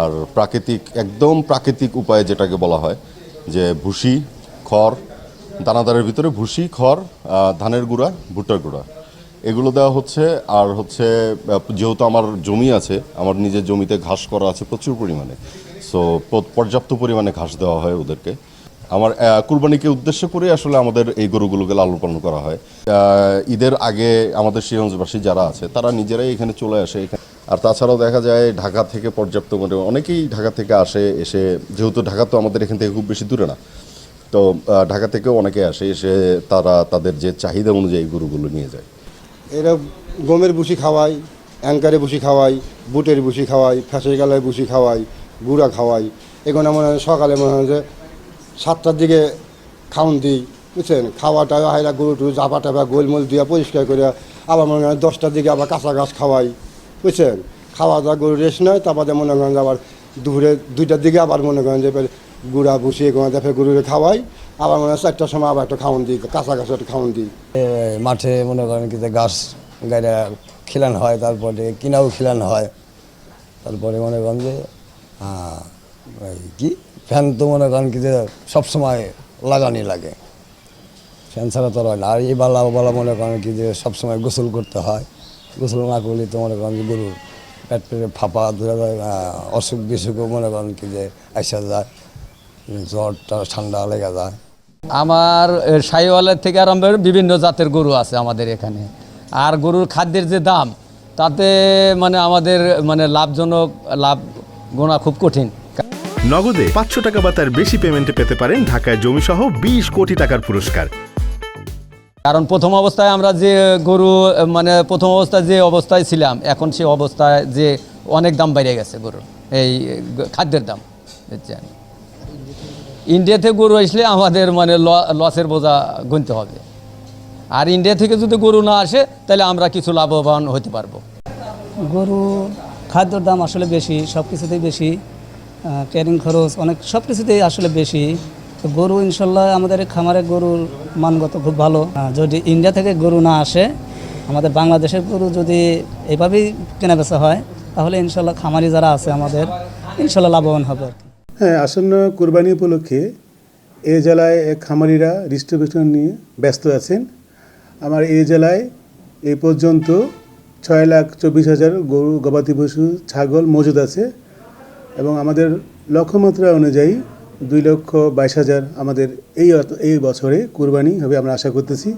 আর প্রাকৃতিক, একদম প্রাকৃতিক উপায়ে যেটাকে বলা হয়, যে ভুসি, খড়, দানাদারের ভিতরে ভুসি, খড় ধানের গুঁড়া, ভুট্টার গুঁড়া। এগুলো দেওয়া হচ্ছে, আর হচ্ছে যেহেতু আমার জমি আছে, আমার নিজের জমিতে ঘাস করা আছে প্রচুর পরিমাণে। সো পর্যাপ্ত পরিমাণে ঘাস দেওয়া হয় ওদেরকে। আমার কুরবানিকে উদ্দেশ্য করে আসলে আমাদের এই গরুগুলোকে লালন পালন করা হয়। ঈদের আগে আমাদের শ্রীগঞ্জবাসী যারা আছে, তারা নিজেরাই এখানে চলে আসে, এখানে আর তাছাড়াও দেখা যায় ঢাকা থেকে পর্যাপ্ত মানে অনেকেই ঢাকা থেকে আসে, এসে, যেহেতু ঢাকা তো আমাদের এখান থেকে খুব বেশি দূরে না, তো ঢাকা থেকেও অনেকে আসে, এসে তারা তাদের যে চাহিদা অনুযায়ী গরুগুলো নিয়ে যায়। এরা গমের ভুসি খাওয়াই অ্যাঙ্কারে ভুসি খাওয়াই বুটের ভুসি খাওয়াই ফ্যাসের গালায় ভুসি খাওয়াই গুঁড়া খাওয়াই এগুলো মনে হয় সকালে মনে হয় যে সাতটার দিকে খাওন দিই, বুঝছেন? খাওয়াটা হাইলা গরু টুরু জাপা টাপা গোলমোল দিয়া পরিষ্কার করে আবার মনে হয় দশটার দিকে আবার কাঁচা ঘাস খাওয়াই। বুঝছেন? খাওয়া দাওয়া গরু রেস্ট নয়, তারপরে মনে করেন আবার দুপুরে দুইটার দিকে আবার মনে করেন যে গুড়া, ভুসি এগুলো দেখে গরুরে খাওয়াই, আবার মনে হয় চারটার সময় আবার একটা খাওয়ান দিই কাঁচা ঘাস একটা খাওয়ান দিই। মাঠে মনে করেন কি ঘাস গাড়া খিলানো হয়, তারপরে কিনাও খিলানো হয়, তারপরে মনে করেন যে কি? ফ্যান তো মনে করেন কি যে সবসময় লাগানি লাগে। ফ্যান ছাড়া তো হয় না, আর এই বালা বালা মনে করেন কি যে সবসময় গোসল করতে হয়। গোসল না করলে তো মনে করেন যে গরুর পেট পেটে ফাঁপা ধরে অসুখ বিসুখও মনে করেন কি যে আসা যায় জ্বর টা- ঠান্ডা লেগে যায়। আমার সাইওয়ালের থেকে আরম্ভ বিভিন্ন জাতের গরু আছে আমাদের এখানে। আর গরুর খাদ্যের যে দাম তাতে মানে আমাদের মানে লাভজনক লাভ গোনা খুব কঠিন। নগদে পাঁচশো টাকা বা তার বেশি পেমেন্টে পেতে পারেন ঢাকায় জমিসহ বিশ কোটি টাকার পুরস্কার। কারণ প্রথম অবস্থায় আমরা যে গরু মানে প্রথম অবস্থায় যে অবস্থায় ছিলাম, এখন সে অবস্থায় যে অনেক দাম বেড়ে গেছে গরুর, এই খাদ্যের দাম ইন্ডিয়া থেকে গরু আসলে আমাদের মানে লসের বোঝা গুনতে হবে। আর ইন্ডিয়া থেকে যদি গরু না আসে, তাহলে আমরা কিছু লাভবান হতে পারব। গরু, খাদ্যর দাম আসলে বেশি সব কিছুতেই বেশি ক্যারিং খরচ অনেক সব কিছুতেই আসলে বেশি। তো গরু ইনশাল্লাহ আমাদের খামারে গরুর মানগত খুব ভালো। যদি ইন্ডিয়া থেকে গরু না আসে, আমাদের বাংলাদেশের গরু যদি এভাবেই কেনা বেচা হয়, তাহলে ইনশাল্লাহ খামারি যারা আছে আমাদের ইনশাল্লাহ লাভবান হবে হ্যাঁ আসন্ন কোরবানি উপলক্ষে এ জেলায় খামারিরা ডিস্ট্রিবিউশন নিয়ে ব্যস্ত আছেন। আমার এই জেলায় এই পর্যন্ত ছয় লাখ চব্বিশ হাজার গরু, গবাদি পশু, ছাগল মজুদ আছে এবং আমাদের লক্ষ্যমাত্রা অনুযায়ী দুই লক্ষ বাইশ হাজার আমাদের এই এই বছরে কোরবানি হবে আমরা আশা করতেছি।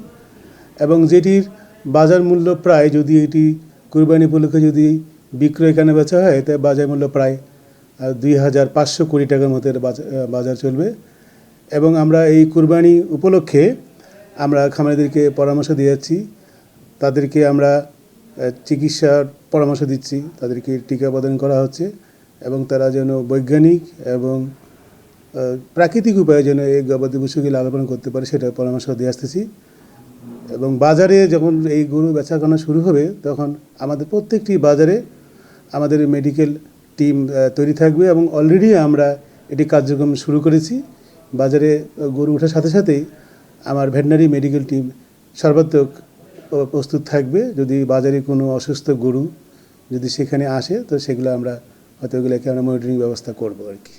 এবং যেটির বাজার মূল্য প্রায় যদি এটি কোরবানি উপলক্ষে যদি বিক্রয় কেনা বেচা হয় তাই বাজার মূল্য প্রায় দুই হাজার পাঁচশো কোটি টাকার মতো বাজার চলবে। এবং আমরা এই কোরবানি উপলক্ষে আমরা খামারিদেরকে পরামর্শ দিয়ে যাচ্ছি। তাদেরকে আমরা চিকিৎসার পরামর্শ দিচ্ছি। তাদেরকে টিকা প্রদান করা হচ্ছে। এবং তারা যেন বৈজ্ঞানিক এবং প্রাকৃতিক উপায়ে যেন এই গবাদি পশুকে লালন করতে পারে সেটা পরামর্শ দিয়ে আসতেছি। এবং বাজারে যখন এই গরু বেচা কেনা শুরু হবে, তখন আমাদের প্রত্যেকটি বাজারে আমাদের মেডিকেল টিম তৈরি থাকবে এবং অলরেডি আমরা এটি কার্যক্রম শুরু করেছি। বাজারে গরু ওঠার সাথে সাথেই আমার ভেটেনারি মেডিকেল টিম সর্বাত্মক প্রস্তুত থাকবে। যদি বাজারে কোনো অসুস্থ গরু যদি সেখানে আসে, তো সেগুলো আমরা হয়তো ওগুলোকে আমরা মনিটরিং ব্যবস্থা করব আর কি।